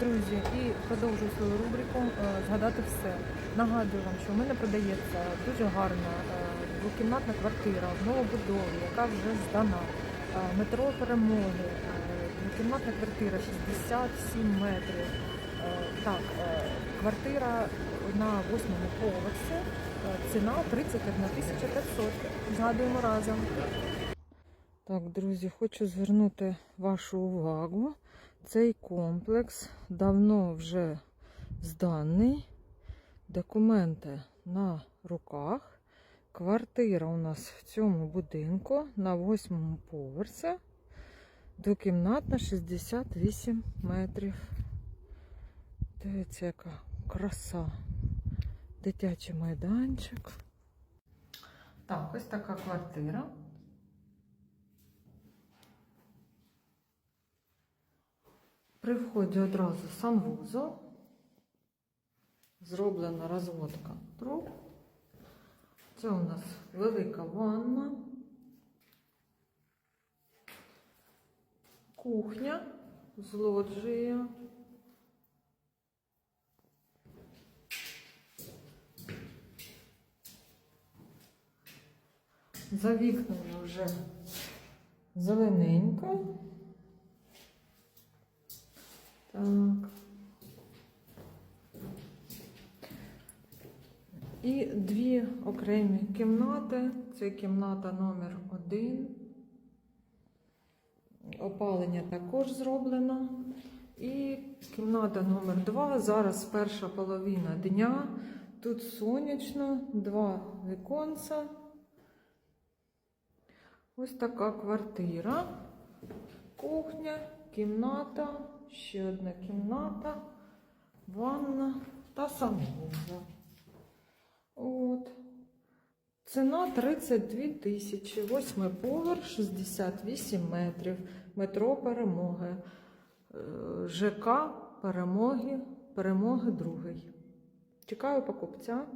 Друзі, і продовжую свою рубрику е, згадати все. Нагадую вам, що в мене продається дуже гарна е, двокімнатна квартира в новобудові, яка вже здана. Е, Метро перемоги, двокімнатна квартира 67 метрів. Так, квартира на восьмому поверсі. Ціна 31 тисяча 500. Згадуємо разом. Так, друзі, хочу звернути вашу увагу. Цей комплекс давно вже зданий. Документи на руках. Квартира у нас в цьому будинку на восьмому поверсі. Двокімнатна 68 метрів. Дивіться, яка краса. Дитячий майданчик. Так, ось така квартира. При вході одразу санвузол. Зроблена розводка труб. Це у нас велика ванна. Кухня з лоджією. За вікнами вже зелененько. Так. І дві окремі кімнати. Це кімната номер один. Опалення також зроблено. І кімната номер два. Зараз перша половина дня. Тут сонячно, два віконця. Ось така квартира. Кухня, кімната, ще одна кімната, ванна та санвузол. От. Ціна 32 тисячі, восьмий поверх, 68 метрів, метро перемоги, Е, ЖК перемоги, перемоги другий. Чекаю покупця.